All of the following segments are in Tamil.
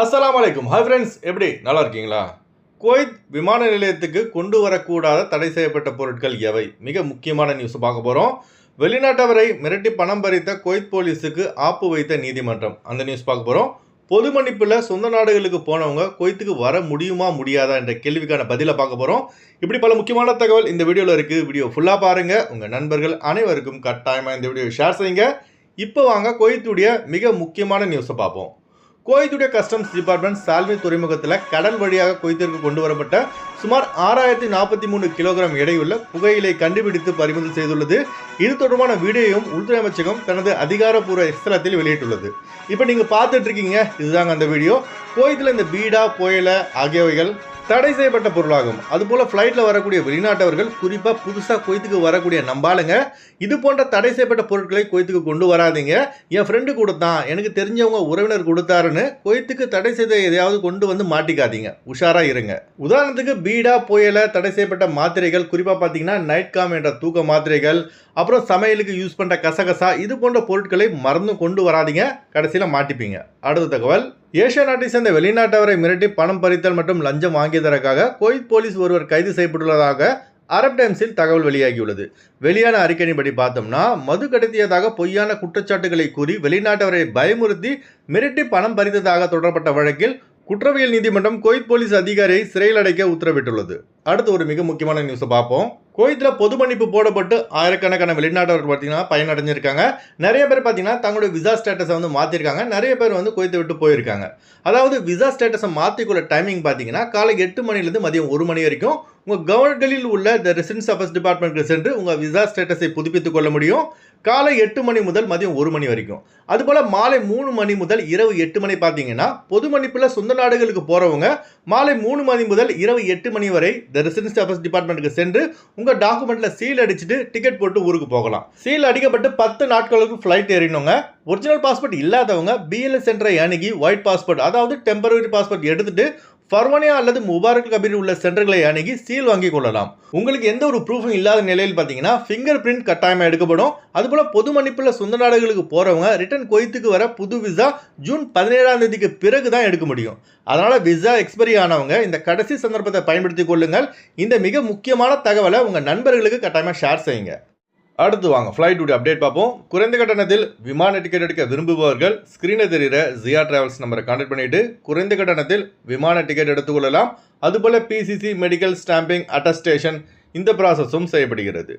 அஸ்லாம் வலைக்கும் ஹாய் ஃப்ரெண்ட்ஸ் எப்படி? நல்லா இருக்கீங்களா குவைத் விமான நிலையத்துக்கு கொண்டு வரக்கூடாத தடை செய்யப்பட்ட பொருட்கள் எவை? மிக முக்கியமான நியூஸ் பார்க்க போகிறோம் வெளிநாட்டவரை மிரட்டி பணம் பறித்த குவைத் போலீஸுக்கு ஆப்பு வைத்த நீதிமன்றம். அந்த நியூஸ் பார்க்க போகிறோம் பொது மன்னிப்பில் சொந்த நாடுகளுக்கு போனவங்க குவைத்துக்கு வர முடியுமா முடியாதா என்ற கேள்விக்கான பதிலை பார்க்க போகிறோம் இப்படி பல முக்கியமான தகவல் இந்த வீடியோவில் இருக்குது வீடியோ ஃபுல்லாக பாருங்கள் உங்கள் நண்பர்கள் அனைவருக்கும் கட்டாயமாக இந்த வீடியோ ஷேர் செய்யுங்க. இப்போ வாங்க குவைத்துடைய மிக முக்கியமான நியூஸை பார்ப்போம். கோயத்துடைய கஸ்டம்ஸ் டிபார்ட்மெண்ட் சால்வி துறைமுகத்தில் கடல் வழியாக கொய்த்திற்கு கொண்டு வரப்பட்ட சுமார் ஆறாயிரத்தி நாற்பத்தி மூணு கிலோகிராம் எடையுள்ள புகையிலை கண்டுபிடித்து பறிமுதல் செய்துள்ளது. இது தொடர்பான வீடியோவும் உள்துறை அமைச்சகம் தனது அதிகாரப்பூர்வ இஸ்தலத்தில் வெளியிட்டுள்ளது. இப்போ நீங்கள் பார்த்துட்ருக்கீங்க இதுதாங்க அந்த வீடியோ. கோயத்தில் இந்த பீடா புயல ஆகியவைகள் தடை செய்யப்பட்ட பொருளாகும். அதுபோல் ஃப்ளைட்டில் வரக்கூடிய வெளிநாட்டவர்கள் குறிப்பாக புதுசாக கொய்த்துக்கு வரக்கூடிய நம்பாளுங்க இது போன்ற தடை செய்யப்பட்ட பொருட்களை கொய்த்துக்கு கொண்டு வராதீங்க. என் ஃப்ரெண்டு கொடுத்தான். எனக்கு தெரிஞ்சவங்க உறவினர் கொடுத்தாருன்னு கொய்த்துக்கு தடை செய்த எதையாவது கொண்டு வந்து மாட்டிக்காதீங்க. உஷாராக இருங்க. உதாரணத்துக்கு பீடா புயல தடை செய்யப்பட்ட மாத்திரைகள் குறிப்பாக பார்த்தீங்கன்னா நைட் காம் என்ற தூக்க மாத்திரைகள் அப்புறம் சமையலுக்கு யூஸ் பண்ணுற கசகசா இது போன்ற பொருட்களை மறந்து கொண்டு வராதீங்க. கடைசியில் மாட்டிப்பீங்க. அடுத்த தகவல். ஏஷியா நாட்டை சேர்ந்த வெளிநாட்டவரை மிரட்டி பணம் பறித்தல் மற்றும் லஞ்சம் வாங்கியதற்காக குவைத் போலீஸ் ஒருவர் கைது செய்யப்பட்டுள்ளதாக அரப் டைம்ஸில் தகவல் வெளியாகியுள்ளது. வெளியான அறிக்கையின்படி பார்த்தோம்னா மது கடத்தியதாக பொய்யான குற்றச்சாட்டுகளை கூறி வெளிநாட்டவரை பயமுறுத்தி மிரட்டி பணம் பறித்ததாக தொடரப்பட்ட வழக்கில் குற்றவியல் நீதிமன்றம் குவைத் போலீஸ் அதிகாரியை சிறையில் அடைக்க உத்தரவிட்டுள்ளது. அடுத்து ஒரு மிக முக்கியமான நியூஸை பார்ப்போம். குவைத்தில் பொது மன்னிப்பு போடப்பட்டு ஆயிரக்கணக்கான வெளிநாட்டவர்கள் பார்த்தீங்கன்னா பயனடைஞ்சிருக்காங்க. நிறைய பேர் பார்த்தீங்கன்னா தங்களுடைய விசா ஸ்டேட்டஸை வந்து மாற்றிருக்காங்க நிறைய பேர் வந்து குவைத்தை விட்டு போயிருக்காங்க. அதாவது விசா ஸ்டேட்டஸை மாற்றிக்கொள்ள டைமிங் பார்த்தீங்கன்னா காலை எட்டு மணிலேருந்து மதியம் ஒரு மணி வரைக்கும் உங்கள் கவர்னர்களில் உள்ள த ரெசிடென்ஸ் அஃபேர்ஸ் டிபார்ட்மெண்ட்டுக்கு சென்று உங்கள் விசா ஸ்டேட்டஸை புதுப்பித்துக் கொள்ள முடியும். காலை எட்டு மணி முதல் மதியம் ஒரு மணி வரைக்கும். அதுபோல் மாலை மூணு மணி முதல் இரவு எட்டு மணி பார்த்தீங்கன்னா பொது மன்னிப்பில் சொந்த நாடுகளுக்கு போகிறவங்க மாலை மூணு மணி முதல் இரவு எட்டு மணி வரை த ரெசிடென்ஸ் அஃபேர்ஸ் டிபார்ட்மெண்ட்டுக்கு சென்று உங்கள் டாக்குமெண்ட்டில் சீல் அடிச்சுட்டு டிக்கெட் போட்டு ஊருக்கு போகலாம். சீல் அடிக்கப்பட்டு பத்து நாட்களுக்கு ஃப்ளைட் ஏறினவங்க ஒரிஜினல் பாஸ்போர்ட் இல்லாதவங்க பிஎல்எஸ் சென்டரை அணுகி ஒயிட் பாஸ்போர்ட் அதாவது டெம்பரரி பாஸ்போர்ட் எடுத்துகிட்டு ஃபர்வனியா அல்லது முபாரக் கபீர் உள்ள சென்டர்களை அணுகி சீல் வாங்கி கொள்ளலாம். உங்களுக்கு எந்த ஒரு ப்ரூஃபும் இல்லாத நிலையில் பார்த்தீங்கன்னா ஃபிங்கர் பிரிண்ட் கட்டாயமாக எடுக்கப்படும். அதுபோல் பொது மன்னிப்பில் சொந்த நாடுகளுக்கு போகிறவங்க ரிட்டர்ன் கொய்த்துக்கு வர புது விசா ஜூன் பதினேழாம் தேதிக்கு பிறகு தான் எடுக்க முடியும். அதனால் விசா எக்ஸ்பைரி ஆனவங்க இந்த கடைசி சந்தர்ப்பத்தை பயன்படுத்தி கொள்ளுங்கள். இந்த மிக முக்கியமான தகவலை உங்கள் நண்பர்களுக்கு கட்டாயமாக ஷேர் செய்யுங்க. அடுத்து வாங்க ஃப்ளைட் ஃப்ளைட்டுடைய அப்டேட் பார்ப்போம். குறைந்த கட்டணத்தில் விமான டிக்கெட் எடுக்க விரும்புபவர்கள் ஸ்க்ரீனை தெரிகிற ஜியா டிராவல்ஸ் நம்பரை கான்டாக்ட் பண்ணிட்டு குறைந்த கட்டணத்தில் விமான டிக்கெட் எடுத்துக்கொள்ளலாம். அதுபோல் பிசிசி மெடிக்கல் ஸ்டாம்பிங் அட்டஸ்டேஷன் இந்த ப்ராசஸும் செய்யப்படுகிறது.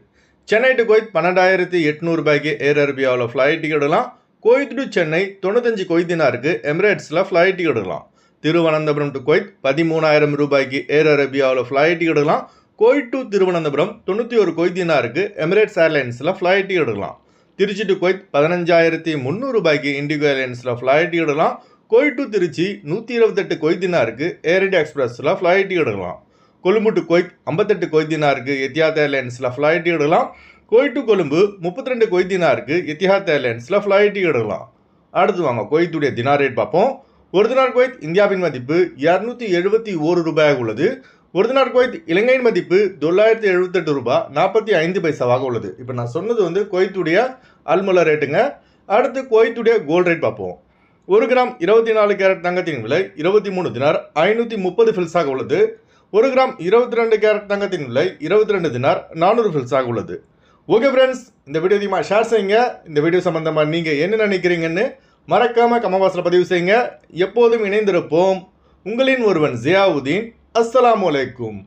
சென்னை டு கோயத் பன்னெண்டாயிரத்தி எட்நூறு ரூபாய்க்கு ஏர் அரேபியாவில் ஃப்ளைட் டிக்கெட் எடுக்கலாம். கோயத் டு சென்னை தொண்ணூத்தஞ்சு கொய்தினாருக்கு எமிரேட்ஸில் ஃப்ளைட் டிக்கெட் எடுக்கலாம். திருவனந்தபுரம் டு கோயத் பதிமூணாயிரம் ரூபாய்க்கு ஏர் அரேபியாவில் ஃப்ளைட் டிக்கெட் எடுக்கலாம். கோயட் டு திருவனந்தபுரம் தொண்ணூற்றி ஒரு கொய்தினாருக்கு எமிரேட்ஸ் ஏர்லைன்ஸில் ஃப்ளைட் எடுக்கலாம். திருச்சி டு கொய்த் பதினஞ்சாயிரத்தி முந்நூறு ரூபாய்க்கு இண்டிகோ ஏர்லைன்ஸில் ஃப்ளைட் எடுக்கலாம். கோயட் டு திருச்சி நூற்றி இருபத்தெட்டு கொய்தினாருக்கு ஏர் இண்டியா எக்ஸ்பிரஸில் ஃப்ளைட் எடுக்கலாம். கொழும்பு டு கொய்த் ஐம்பத்தெட்டு கொய்தினாருக்கு எத்தியாத் ஏர்லைன்ஸில் ஃப்ளைட் எடுக்கலாம். கோயட் டு கொழும்பு முப்பத்தி ரெண்டு கொய்தினாருக்கு எத்தியாத் ஏர்லைன்ஸில் ஃப்ளைட் எடுக்கலாம். அடுத்து வாங்க கொய்த்துடைய தினார் ரேட் பார்ப்போம். ஒரு தினார் கோயத் இந்தியாவின் மதிப்பு இரநூத்தி எழுபத்தி ஓரு ரூபாயாக உள்ளது. ஒரு தினார் குவைத் இலங்கையின் மதிப்பு தொள்ளாயிரத்தி எழுபத்தெட்டு ரூபாய் நாற்பத்தி ஐந்து பைசாவாக உள்ளது. இப்போ நான் சொன்னது வந்து குவைத்துடைய அல்முலா ரேட்டுங்க. அடுத்து குவைத்துடைய கோல்ட் ரேட் பார்ப்போம். ஒரு கிராம் இருபத்தி நாலு கேரட் தங்கத்தின் விலை இருபத்தி மூணு தினார் ஐநூற்றி முப்பது ஃபில்ஸாக உள்ளது. ஒரு கிராம் இருபத்தி ரெண்டு கேரட் தங்கத்தின் விலை இருபத்தி ரெண்டு தினார் நானூறு ஃபில்ஸாக உள்ளது. ஓகே ஃப்ரெண்ட்ஸ் இந்த வீடியோ அதிகமாக ஷேர் செய்யுங்க. இந்த வீடியோ சம்மந்தமாக நீங்கள் என்ன நினைக்கிறீங்கன்னு மறக்காமல் கமவாசில் பதிவு செய்யுங்க. எப்போதும் இணைந்திருப்போம். உங்களின் ஒருவன் ஜியாவுதீன். السلام عليكم.